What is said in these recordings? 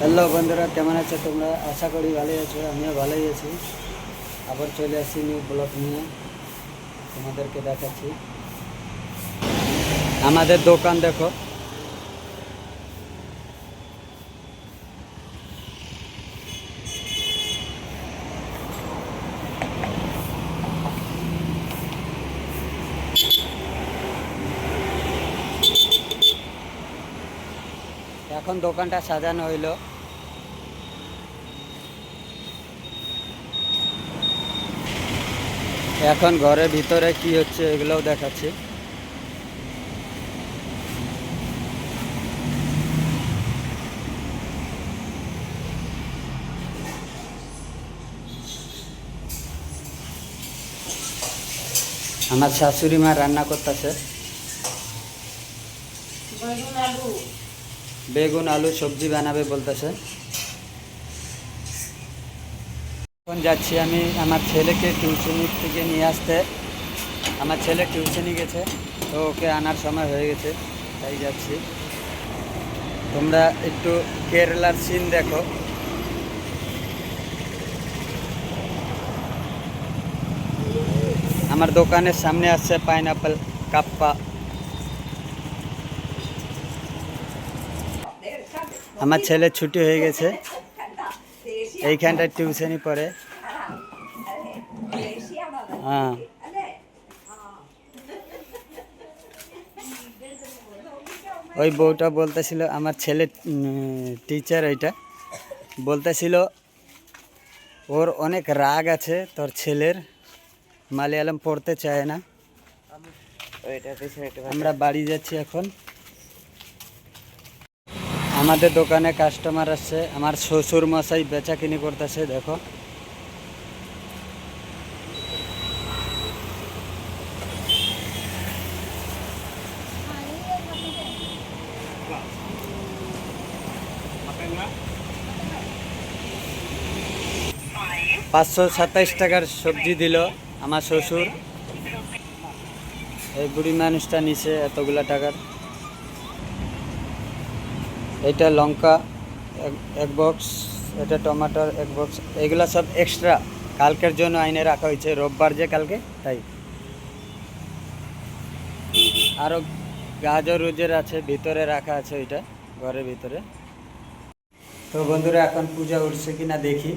Hello বন্ধুরা, কেমন আছো তোমরা? আশা করি ভালোই আছো, আমিও ভালোই আছি। আবার চলে আসছি নিউ ব্লগ নিয়ে। তোমাদেরকে দেখাচ্ছি। আমাদের দোকান দেখো। এখন দোকানটা সাজানো হইল। এখন ঘরের ভিতরে কি হচ্ছে এগুলোও দেখাচ্ছি। আমার শাশুড়ি মা রান্না করতেছে। বেগুন আলু। বেগুন আলু সবজি বানাবে বলতেছে। এখন যাচ্ছি আমি আমার ছেলেকে টিউশনি থেকে নিয়ে আসতে। আমার ছেলে টিউশনি গেছে, তো ওকে আনার সময় হয়ে গেছে, তাই যাচ্ছি। তোমরা একটু কেরালার সিন দেখো। আমার দোকানের সামনে আসছে পাইনাপেল কাপ্পা। আমার ছেলে ছুটি হয়ে গেছে, এইখানটায় টিউশনই পড়ে। হ্যাঁ ওই বউটা বলতেছিল, আমার ছেলে টিচার ওইটা, বলতেছিল, ওর অনেক রাগ আছে তোর ছেলের, মালয়ালম পড়তে চায় না। আমরা বাড়ি যাচ্ছি এখন। আমাদের দোকানে কাস্টমার আসছে, আমার শ্বশুর মশাই বেচা কিনি করতেছে, দেখো। পাঁচশো সাতাইশ টাকার সবজি দিল আমার শ্বশুর। এই বুড়ি মানুষটা নিছে এতগুলা টাকার। এটা লঙ্কা এক- বক্স এটা টমাটোর এক বক্স এগুলা সব এক্সট্রা কালকের জন্য আইনে রাখা হয়েছে, রোববার যে কালকে, তাই। আরও গাজর রোজের আছে, ভিতরে রাখা আছে ওইটা ঘরের ভিতরে। তো বন্ধুরা, এখন পূজা উঠছে কিনা দেখি।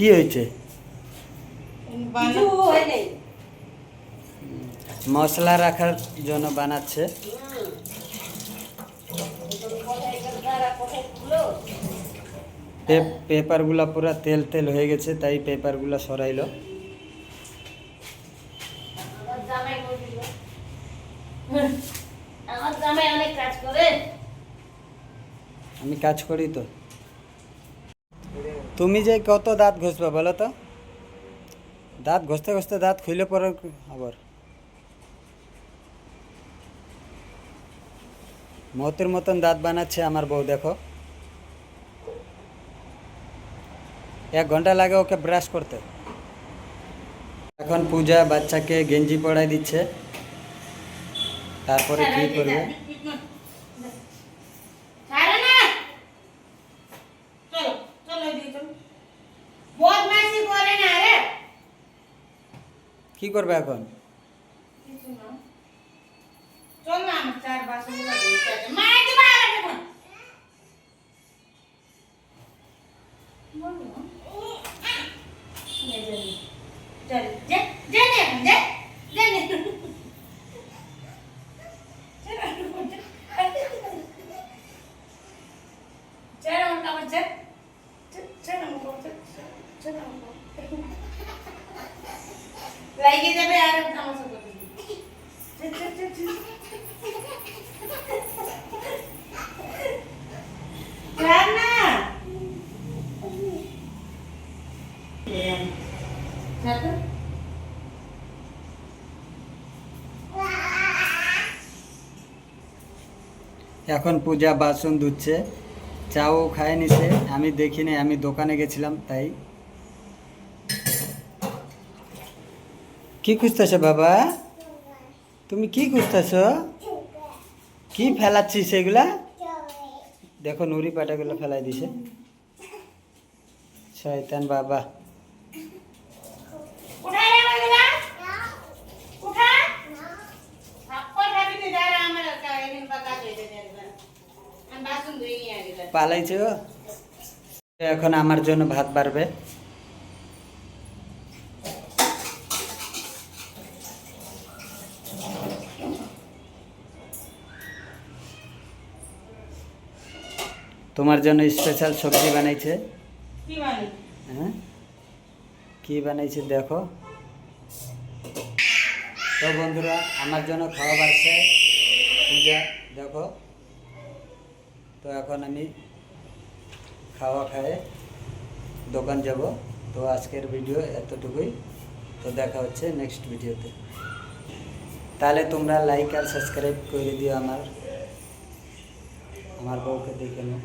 কি হয়েছে? মশলা রাখার জন্য বানাচ্ছে। পেপারগুলা পুরা তেল তেল হয়ে গেছে তাই পেপারগুলা সরাইলো। আমি কাজ করি তো। তুমি যে কত দাঁত ঘষবে বলো তো? দাঁত ঘষতে ঘষতে দাঁত খুলে পরে আবার। মতের মতন দাঁত বানাচ্ছে আমার বউ দেখো। এক ঘণ্টা লাগে ওকে ব্রাশ করতে। এখন পূজা বাচ্চাকে গেঞ্জি পরাই দিচ্ছে। তারপরে কি করবে ছাড়ে না চলো চলো এদিকে চলো বদমাইশি করে না রে কি করবে এখন? কিছু না। চল না চার বাসনগুলো ধুইতে আছে মায়ের দিবা আর এখন চল যে যে নে এখন যে যে নে চল আমার কাপড় চল চল আমার কাপড় চল চল আমার কাপড় লাগিয়ে যাবে আর তামাশা করবি এখন পূজা বাসন ধুচ্ছে, চাও খায় নিছে, আমি দেখিনি, আমি দোকানে গেছিলাম, তাই। কি খুঁজতেছ বাবা? তুমি কি খুঁজতেছ? কি ফেলাচ্ছিস সেগুলা? দেখো নুরি পাটাগুলো ফেলাই দিছে। শয়তান বাবা উঠা রে বাবা উঠা থাপ্পড় খাবি তুই যা রে আমার এখানে পাকা দিয়ে দে আমি বাসন ধুয়ে নিয়ে আগে যাই। পালাইছে? এখন আমার জন্য ভাত বাড়বে। তোমার জন্য স্পেশাল সবজি বানাইছে। কি হ্যাঁ? কি বানাইছে দেখো। তো বন্ধুরা আমার জন্য খাওয়া বাড়ছে। পূজা দেখো। তো এখন আমি খাওয়া খায়ে দোকান যাব। তো আজকের ভিডিও এতটুকুই। তো দেখা হচ্ছে নেক্সট ভিডিওতে তাহলে তোমরা লাইক আর সাবস্ক্রাইব করে দিও আমার। আমার বউকে দেখে নাও।